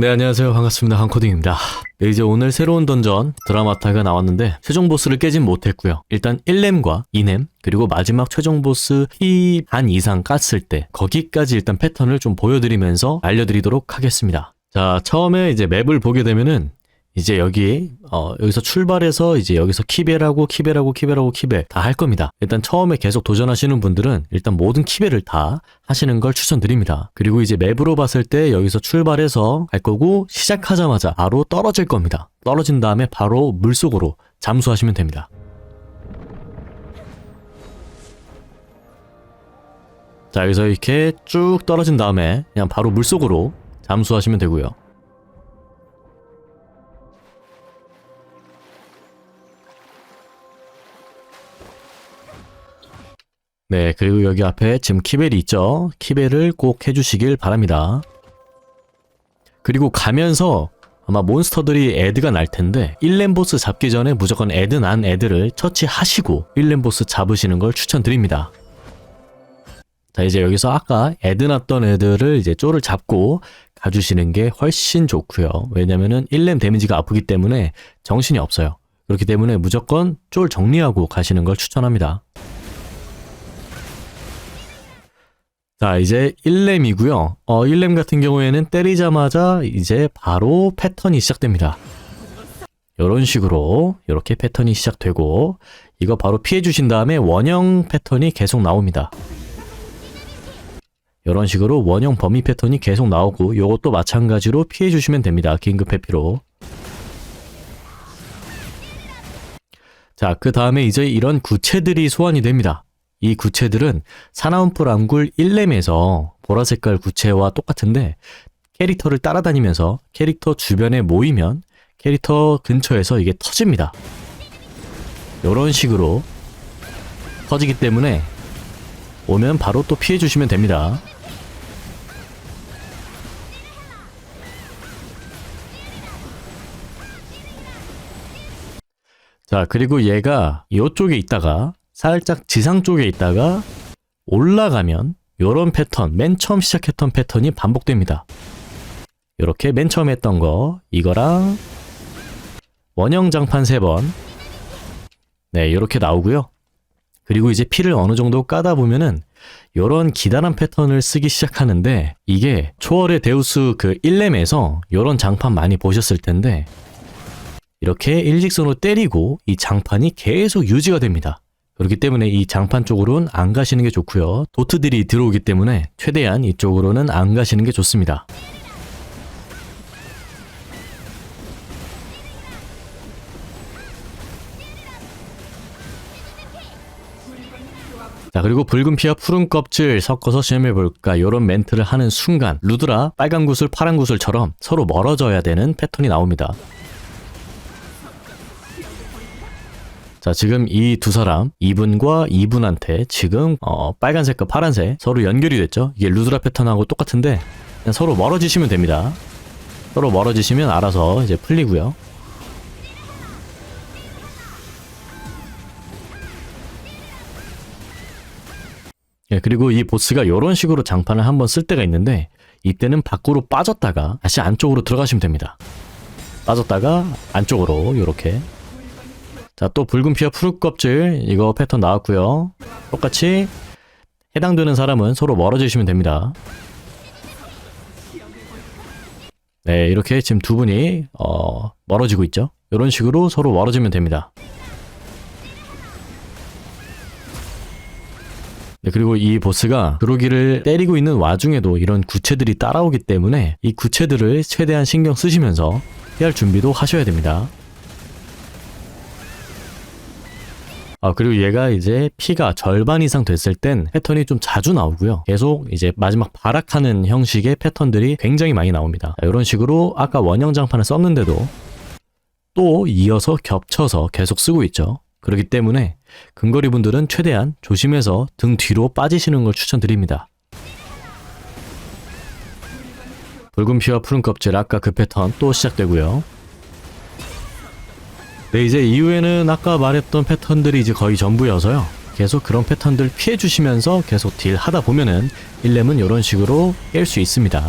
네 안녕하세요. 반갑습니다. 한코딩입니다. 네 이제 오늘 새로운 던전 드라마타가 나왔는데 최종 보스를 깨진 못했고요. 일단 1렘과 2렘 그리고 마지막 최종 보스 피 반 이상 깠을 때 거기까지 일단 패턴을 좀 보여드리면서 알려드리도록 하겠습니다. 자 처음에 이제 맵을 보게 되면은 이제 여기 어 여기서 출발해서 이제 여기서 키벨하고 키벨하고 키벨하고 키벨 다할 겁니다. 일단 처음에 계속 도전하시는 분들은 일단 모든 키벨을 다 하시는 걸 추천드립니다. 그리고 이제 맵으로 봤을 때 여기서 출발해서 갈 거고 시작하자마자 바로 떨어질 겁니다. 떨어진 다음에 바로 물속으로 잠수하시면 됩니다. 자 여기서 이렇게 쭉 떨어진 다음에 그냥 바로 물속으로 잠수하시면 되고요. 네, 그리고 여기 앞에 지금 키벨이 있죠? 키벨을 꼭 해주시길 바랍니다. 그리고 가면서 아마 몬스터들이 애드가 날 텐데 1렘 보스 잡기 전에 무조건 애드 난 애들을 처치하시고 1렘 보스 잡으시는 걸 추천드립니다. 자, 이제 여기서 아까 애드 났던 애들을 이제 쪼를 잡고 가주시는 게 훨씬 좋고요. 왜냐면은 1렘 데미지가 아프기 때문에 정신이 없어요. 그렇기 때문에 무조건 쫄 정리하고 가시는 걸 추천합니다. 자, 이제 1렘이고요. 어, 1렘 같은 경우에는 때리자마자 이제 바로 패턴이 시작됩니다. 이런 식으로 이렇게 패턴이 시작되고 이거 바로 피해 주신 다음에 원형 패턴이 계속 나옵니다. 이런 식으로 원형 범위 패턴이 계속 나오고 이것도 마찬가지로 피해 주시면 됩니다. 긴급 회피로. 자, 그 다음에 이제 이런 구체들이 소환이 됩니다. 이 구체들은 사나운풀 암굴 1렘에서 보라색깔 구체와 똑같은데 캐릭터를 따라다니면서 캐릭터 주변에 모이면 캐릭터 근처에서 이게 터집니다. 이런 식으로 터지기 때문에 오면 바로 또 피해 주시면 됩니다. 자, 그리고 얘가 이쪽에 있다가 살짝 지상 쪽에 있다가 올라가면 요런 패턴, 맨 처음 시작했던 패턴이 반복됩니다. 이렇게 맨 처음 했던 거 이거랑 원형 장판 3번 네, 이렇게 나오고요. 그리고 이제 피를 어느 정도 까다 보면은 요런 기다란 패턴을 쓰기 시작하는데 이게 초월의 데우스 그 1렘에서 요런 장판 많이 보셨을 텐데 이렇게 일직선으로 때리고 이 장판이 계속 유지가 됩니다. 그렇기 때문에 이 장판 쪽으로는 안 가시는 게 좋고요. 도트들이 들어오기 때문에 최대한 이쪽으로는 안 가시는 게 좋습니다. 자 그리고 붉은 피와 푸른 껍질 섞어서 시험해볼까 이런 멘트를 하는 순간 루드라 빨간 구슬 파란 구슬처럼 서로 멀어져야 되는 패턴이 나옵니다. 자, 지금 이 두 사람, 이분과 이분한테 지금 어, 빨간색과 파란색 서로 연결이 됐죠. 이게 루드라 패턴하고 똑같은데 그냥 서로 멀어지시면 됩니다. 서로 멀어지시면 알아서 이제 풀리고요. 예, 그리고 이 보스가 이런 식으로 장판을 한번 쓸 때가 있는데 이때는 밖으로 빠졌다가 다시 안쪽으로 들어가시면 됩니다. 빠졌다가 안쪽으로 이렇게 자, 또 붉은 피와 푸른 껍질 이거 패턴 나왔고요. 똑같이 해당되는 사람은 서로 멀어지시면 됩니다. 네, 이렇게 지금 두 분이 어, 멀어지고 있죠. 이런 식으로 서로 멀어지면 됩니다. 네, 그리고 이 보스가 그로기를 때리고 있는 와중에도 이런 구체들이 따라오기 때문에 이 구체들을 최대한 신경 쓰시면서 피할 준비도 하셔야 됩니다. 아, 그리고 얘가 이제 피가 절반 이상 됐을 땐 패턴이 좀 자주 나오고요. 계속 이제 마지막 발악하는 형식의 패턴들이 굉장히 많이 나옵니다. 자, 이런 식으로 아까 원형 장판을 썼는데도 또 이어서 겹쳐서 계속 쓰고 있죠. 그렇기 때문에 근거리 분들은 최대한 조심해서 등 뒤로 빠지시는 걸 추천드립니다. 붉은 피와 푸른 껍질 아까 그 패턴 또 시작되고요. 네, 이제 이후에는 아까 말했던 패턴들이 이제 거의 전부여서요. 계속 그런 패턴들 피해 주시면서 계속 딜 하다 보면은 1렘은 이런 식으로 깰 수 있습니다.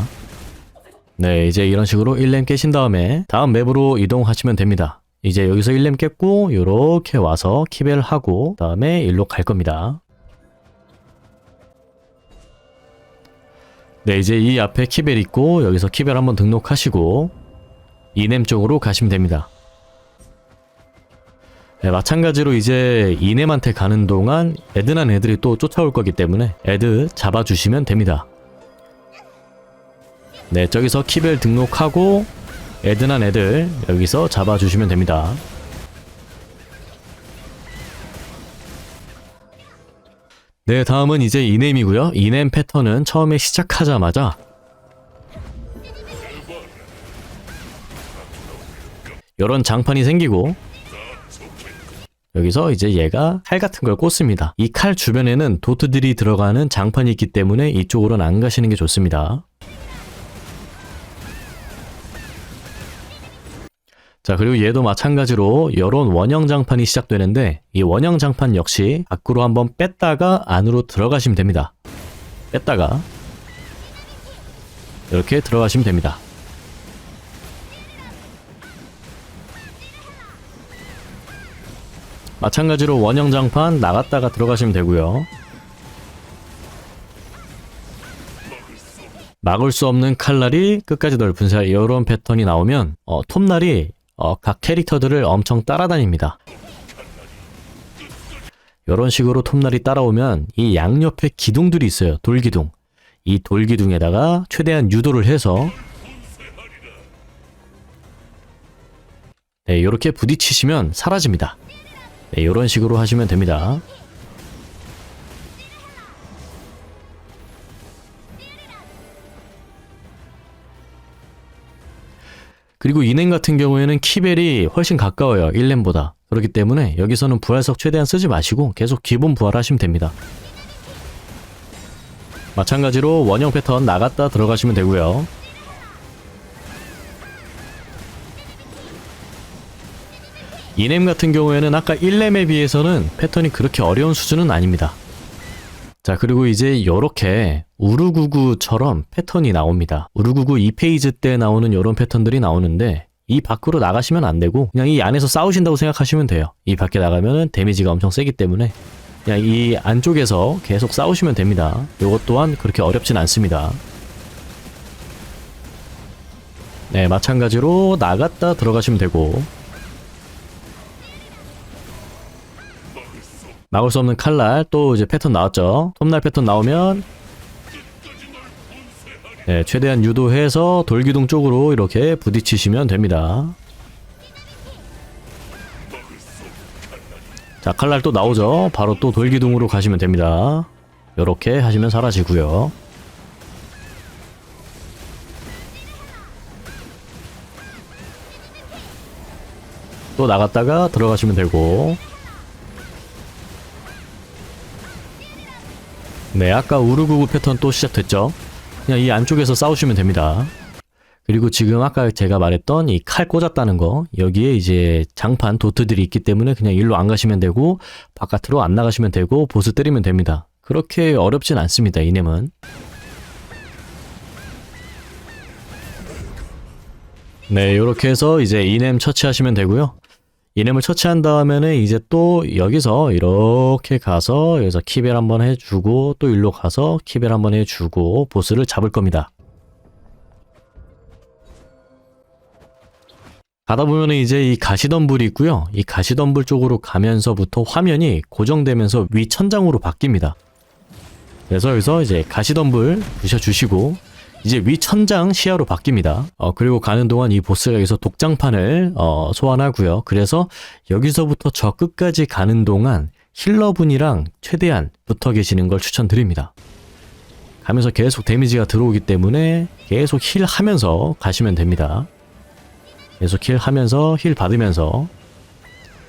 네, 이제 이런 식으로 1렘 깨신 다음에 다음 맵으로 이동하시면 됩니다. 이제 여기서 1렘 깼고 요렇게 와서 키벨 하고 다음에 일로 갈 겁니다. 네, 이제 이 앞에 키벨 있고 여기서 키벨 한번 등록하시고 이넴 쪽으로 가시면 됩니다. 네, 마찬가지로 이제 이넴한테 가는 동안 애드난 애들이 또 쫓아올 거기 때문에 애드 잡아주시면 됩니다. 네, 저기서 키벨 등록하고 애드난 애들 여기서 잡아주시면 됩니다. 네, 다음은 이제 이넴이고요. 이넴 패턴은 처음에 시작하자마자 이런 장판이 생기고 여기서 이제 얘가 칼 같은 걸 꽂습니다. 이 칼 주변에는 도트들이 들어가는 장판이 있기 때문에 이쪽으로는 안 가시는 게 좋습니다. 자, 그리고 얘도 마찬가지로 이런 원형 장판이 시작되는데 이 원형 장판 역시 밖으로 한번 뺐다가 안으로 들어가시면 됩니다. 뺐다가 이렇게 들어가시면 됩니다. 마찬가지로 원형 장판 나갔다가 들어가시면 되고요. 막을 수 없는 칼날이 끝까지 넓은 살 이런 패턴이 나오면 어, 톱날이 어, 각 캐릭터들을 엄청 따라다닙니다. 이런 식으로 톱날이 따라오면 이 양옆에 기둥들이 있어요. 돌기둥. 이 돌기둥에다가 최대한 유도를 해서 네, 이렇게 부딪히시면 사라집니다. 네, 이런 식으로 하시면 됩니다. 그리고 이냉 같은 경우에는 키벨이 훨씬 가까워요. 1렘보다. 그렇기 때문에 여기서는 부활석 최대한 쓰지 마시고 계속 기본 부활하시면 됩니다. 마찬가지로 원형 패턴 나갔다 들어가시면 되고요. 이넴 같은 경우에는 아까 1렘에 비해서는 패턴이 그렇게 어려운 수준은 아닙니다. 자, 그리고 이제 이렇게 우르구구처럼 패턴이 나옵니다. 우르구구 2페이지 때 나오는 이런 패턴들이 나오는데 이 밖으로 나가시면 안 되고 그냥 이 안에서 싸우신다고 생각하시면 돼요. 이 밖에 나가면은 데미지가 엄청 세기 때문에 그냥 이 안쪽에서 계속 싸우시면 됩니다. 이것 또한 그렇게 어렵진 않습니다. 네, 마찬가지로 나갔다 들어가시면 되고 막을 수 없는 칼날 또 이제 패턴 나왔죠. 톱날 패턴 나오면 네, 최대한 유도해서 돌기둥 쪽으로 이렇게 부딪히시면 됩니다. 자, 칼날 또 나오죠. 바로 또 돌기둥으로 가시면 됩니다. 이렇게 하시면 사라지고요. 또 나갔다가 들어가시면 되고 네, 아까 우르구구 패턴 또 시작됐죠? 그냥 이 안쪽에서 싸우시면 됩니다. 그리고 지금 아까 제가 말했던 이 칼 꽂았다는 거, 여기에 이제 장판 도트들이 있기 때문에 그냥 일로 안 가시면 되고, 바깥으로 안 나가시면 되고, 보스 때리면 됩니다. 그렇게 어렵진 않습니다, 이넴은. 네, 이렇게 해서 이제 이넴 처치하시면 되고요. 이넴을 처치한 다음에는 이제 또 여기서 이렇게 가서 여기서 키벨 한번 해주고 또 일로 가서 키벨 한번 해주고 보스를 잡을 겁니다. 가다 보면은 이제 이 가시덤불이 있고요. 이 가시덤불 쪽으로 가면서부터 화면이 고정되면서 위 천장으로 바뀝니다. 그래서 여기서 이제 가시덤불 부셔주시고 이제 위 천장 시야로 바뀝니다. 어, 그리고 가는 동안 이 보스가 여기서 독장판을 어, 소환하고요. 그래서 여기서부터 저 끝까지 가는 동안 힐러분이랑 최대한 붙어 계시는 걸 추천드립니다. 가면서 계속 데미지가 들어오기 때문에 계속 힐 하면서 가시면 됩니다. 계속 힐 하면서 힐 받으면서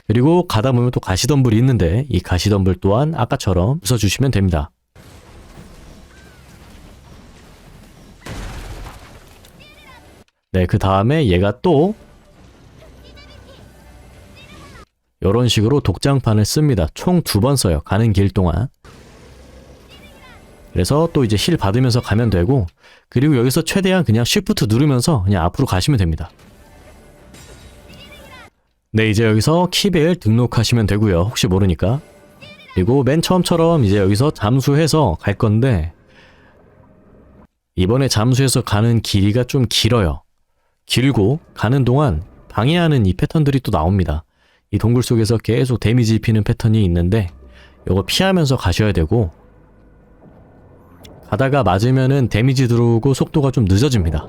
그리고 가다 보면 또 가시덤불이 있는데 이 가시덤불 또한 아까처럼 부숴주시면 됩니다. 네, 그 다음에 얘가 또 이런 식으로 독장판을 씁니다. 총 두 번 써요. 가는 길 동안. 그래서 또 이제 힐 받으면서 가면 되고 그리고 여기서 최대한 그냥 쉬프트 누르면서 그냥 앞으로 가시면 됩니다. 네, 이제 여기서 키벨 등록하시면 되고요. 혹시 모르니까. 그리고 맨 처음처럼 이제 여기서 잠수해서 갈 건데 이번에 잠수해서 가는 길이가 좀 길어요. 길고 가는 동안 방해하는 이 패턴들이 또 나옵니다. 이 동굴 속에서 계속 데미지 입히는 패턴이 있는데 요거 피하면서 가셔야 되고 가다가 맞으면은 데미지 들어오고 속도가 좀 늦어집니다.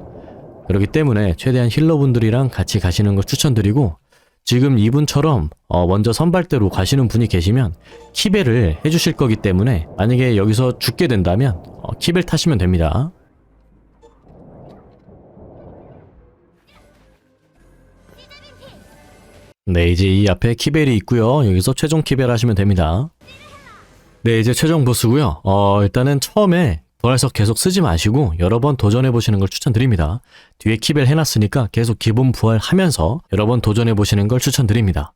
그렇기 때문에 최대한 힐러분들이랑 같이 가시는 걸 추천드리고 지금 이분처럼 어, 먼저 선발대로 가시는 분이 계시면 키벨을 해주실 거기 때문에 만약에 여기서 죽게 된다면 어, 키벨 타시면 됩니다. 네, 이제 이 앞에 키벨이 있고요. 여기서 최종 키벨 하시면 됩니다. 네, 이제 최종 보스고요. 어, 일단은 처음에 부활석 계속 쓰지 마시고 여러 번 도전해 보시는 걸 추천드립니다. 뒤에 키벨 해놨으니까 계속 기본 부활하면서 여러 번 도전해 보시는 걸 추천드립니다.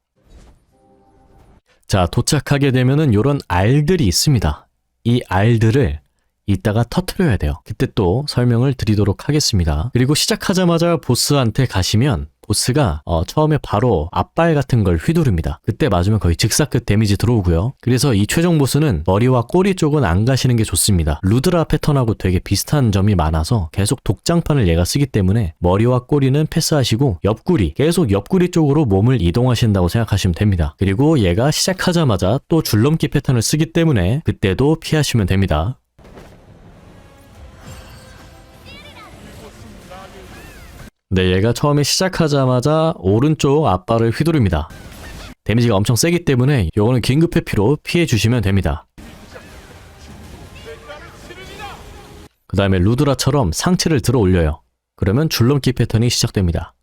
자, 도착하게 되면은 요런 알들이 있습니다. 이 알들을 이따가 터트려야 돼요. 그때 또 설명을 드리도록 하겠습니다. 그리고 시작하자마자 보스한테 가시면 보스가 어, 처음에 바로 앞발 같은 걸 휘두릅니다. 그때 맞으면 거의 직사끝 데미지 들어오고요. 그래서 이 최종 보스는 머리와 꼬리 쪽은 안 가시는 게 좋습니다. 루드라 패턴하고 되게 비슷한 점이 많아서 계속 독장판을 얘가 쓰기 때문에 머리와 꼬리는 패스하시고 옆구리 계속 옆구리 쪽으로 몸을 이동하신다고 생각하시면 됩니다. 그리고 얘가 시작하자마자 또 줄넘기 패턴을 쓰기 때문에 그때도 피하시면 됩니다. 네, 얘가 처음에 시작하자마자 오른쪽 앞발을 휘두릅니다. 데미지가 엄청 세기 때문에 요거는 긴급 회피로 피해 주시면 됩니다. 그 다음에 루드라처럼 상체를 들어 올려요. 그러면 줄넘기 패턴이 시작됩니다.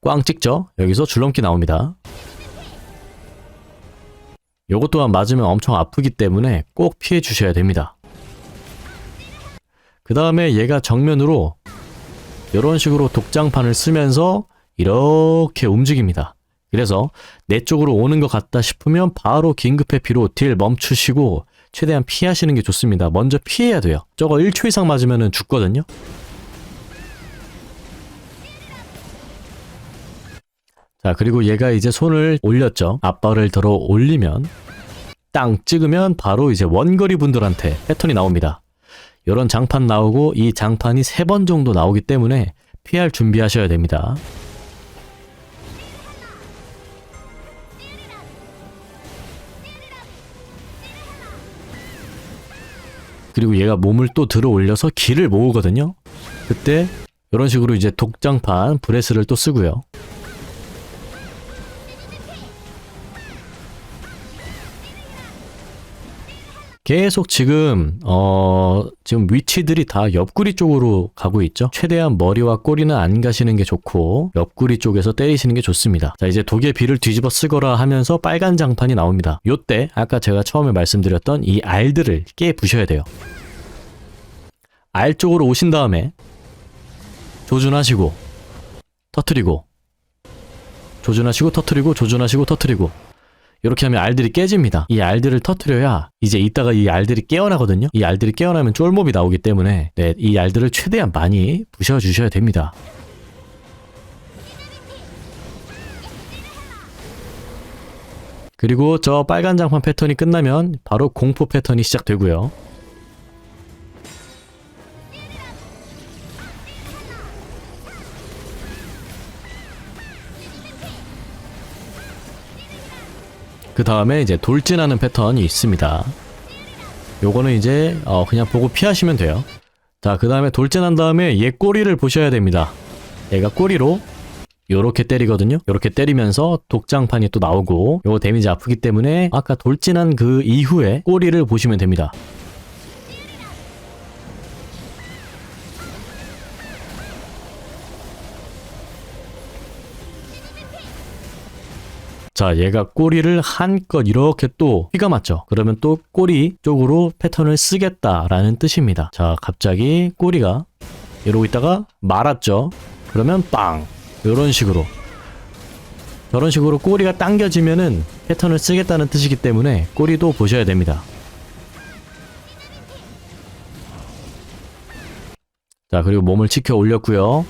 꽝 찍죠? 여기서 줄넘기 나옵니다. 요것 또한 맞으면 엄청 아프기 때문에 꼭 피해 주셔야 됩니다. 그 다음에 얘가 정면으로 이런 식으로 독장판을 쓰면서 이렇게 움직입니다. 그래서 내 쪽으로 오는 것 같다 싶으면 바로 긴급 회피로 딜 멈추시고 최대한 피하시는 게 좋습니다. 먼저 피해야 돼요. 저거 1초 이상 맞으면 죽거든요. 자, 그리고 얘가 이제 손을 올렸죠. 앞발을 들어 올리면 땅 찍으면 바로 이제 원거리 분들한테 패턴이 나옵니다. 이런 장판 나오고 이 장판이 세 번 정도 나오기 때문에 피할 준비하셔야 됩니다. 그리고 얘가 몸을 또 들어 올려서 길을 모으거든요. 그때 이런 식으로 이제 독장판 브레스를 또 쓰고요. 계속 지금 어 지금 위치들이 다 옆구리 쪽으로 가고 있죠. 최대한 머리와 꼬리는 안 가시는 게 좋고 옆구리 쪽에서 때리시는 게 좋습니다. 자 이제 독의 비를 뒤집어 쓰거라 하면서 빨간 장판이 나옵니다. 요때 아까 제가 처음에 말씀드렸던 이 알들을 깨 부셔야 돼요. 알 쪽으로 오신 다음에 조준하시고 터트리고 조준하시고 터트리고 조준하시고 터트리고 이렇게 하면 알들이 깨집니다. 이 알들을 터트려야 이제 이따가 이 알들이 깨어나거든요. 이 알들이 깨어나면 쫄몹이 나오기 때문에 네, 이 알들을 최대한 많이 부셔주셔야 됩니다. 그리고 저 빨간 장판 패턴이 끝나면 바로 공포 패턴이 시작되고요. 그 다음에 이제 돌진하는 패턴이 있습니다. 요거는 이제 어 그냥 보고 피하시면 돼요. 자, 그 다음에 돌진한 다음에 얘 꼬리를 보셔야 됩니다. 얘가 꼬리로 요렇게 때리거든요. 요렇게 때리면서 독장판이 또 나오고 요거 데미지 아프기 때문에 아까 돌진한 그 이후에 꼬리를 보시면 됩니다. 자, 얘가 꼬리를 한껏 이렇게 또 휘가 맞죠? 그러면 또 꼬리 쪽으로 패턴을 쓰겠다라는 뜻입니다. 자, 갑자기 꼬리가 이러고 있다가 말았죠? 그러면 빵! 이런 식으로 저런 식으로 꼬리가 당겨지면은 패턴을 쓰겠다는 뜻이기 때문에 꼬리도 보셔야 됩니다. 자, 그리고 몸을 치켜 올렸고요.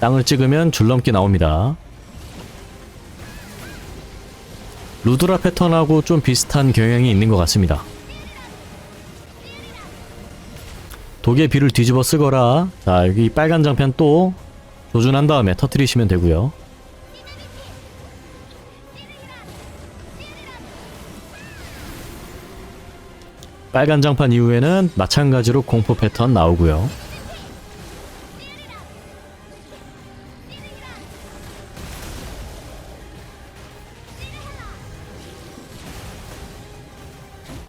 땅을 찍으면 줄넘기 나옵니다. 루드라 패턴하고 좀 비슷한 경향이 있는 것 같습니다. 독의 비를 뒤집어 쓰거라. 자, 여기 빨간 장판 또 조준한 다음에 터트리시면 되고요. 빨간 장판 이후에는 마찬가지로 공포 패턴 나오고요.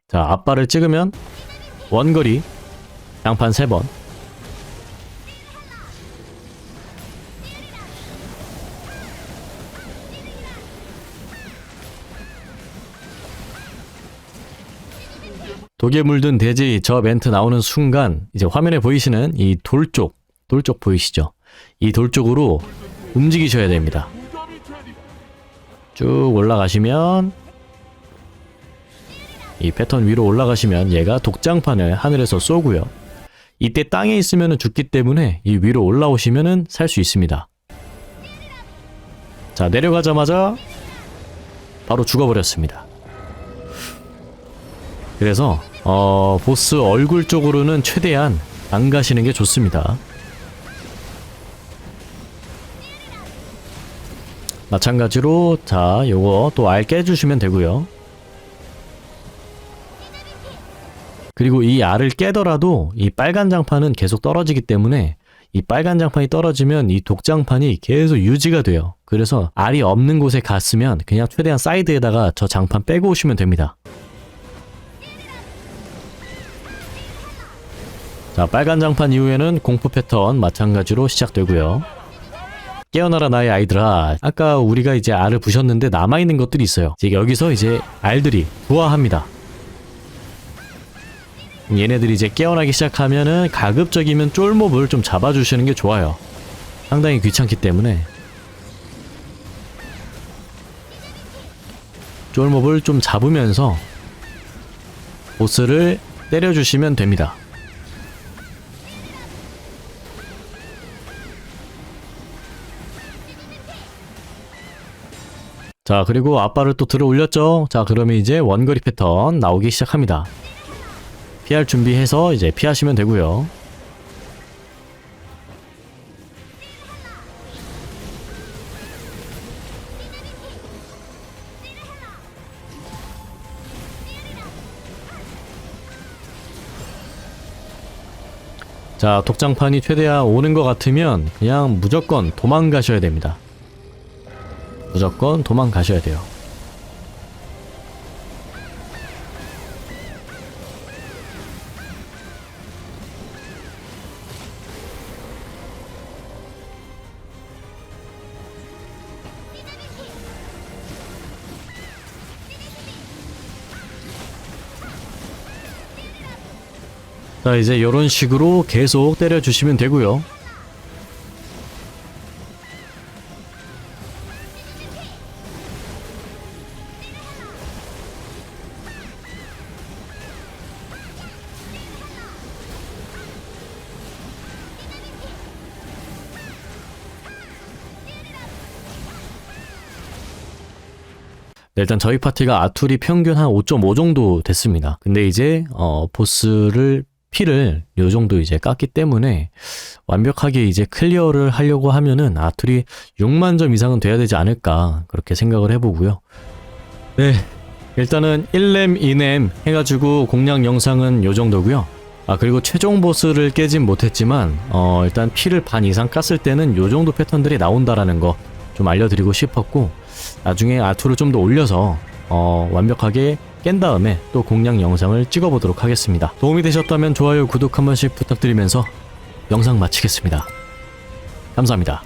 자, 앞발을 찍으면 원거리 장판 3번 독에 물든 돼지 저 멘트 나오는 순간 이제 화면에 보이시는 이 돌 쪽, 돌 쪽 보이시죠? 이 돌 쪽으로 움직이셔야 됩니다. 쭉 올라가시면 이 패턴 위로 올라가시면 얘가 독장판을 하늘에서 쏘고요. 이때 땅에 있으면 죽기 때문에 이 위로 올라오시면 살 수 있습니다. 자 내려가자마자 바로 죽어버렸습니다. 그래서 어, 보스 얼굴 쪽으로는 최대한 안 가시는 게 좋습니다. 마찬가지로 자 요거 또 알 깨주시면 되고요. 그리고 이 알을 깨더라도 이 빨간 장판은 계속 떨어지기 때문에 이 빨간 장판이 떨어지면 이 독장판이 계속 유지가 돼요. 그래서 알이 없는 곳에 갔으면 그냥 최대한 사이드에다가 저 장판 빼고 오시면 됩니다. 자, 빨간 장판 이후에는 공포 패턴 마찬가지로 시작되고요. 깨어나라 나의 아이들아. 아까 우리가 이제 알을 부셨는데 남아있는 것들이 있어요. 이제 여기서 이제 알들이 부화합니다. 얘네들이 이제 깨어나기 시작하면은 가급적이면 쫄몹을 좀 잡아주시는 게 좋아요. 상당히 귀찮기 때문에. 쫄몹을 좀 잡으면서 보스를 때려주시면 됩니다. 자 그리고 앞발을 또 들어 올렸죠 자 그러면 이제 원거리 패턴 나오기 시작합니다 피할 준비해서 이제 피하시면 되고요 자 독장판이 최대한 오는 것 같으면 그냥 무조건 도망가셔야 됩니다 무조건 도망가셔야 돼요. 자, 이제 이런 식으로 계속 때려주시면 되고요. 네, 일단 저희 파티가 아툴이 평균 한 5.5 정도 됐습니다. 근데 이제 어 보스를 피를 요 정도 이제 깠기 때문에 완벽하게 이제 클리어를 하려고 하면은 아툴이 6만 점 이상은 돼야 되지 않을까 그렇게 생각을 해보고요. 네, 일단은 1렘, 2렘 해가지고 공략 영상은 요 정도고요. 아 그리고 최종 보스를 깨진 못했지만 어 일단 피를 반 이상 깠을 때는 요 정도 패턴들이 나온다라는 거 좀 알려드리고 싶었고 나중에 아투를 좀더 올려서 어, 완벽하게 깬 다음에 또 공략 영상을 찍어보도록 하겠습니다. 도움이 되셨다면 좋아요, 구독 한 번씩 부탁드리면서 영상 마치겠습니다. 감사합니다.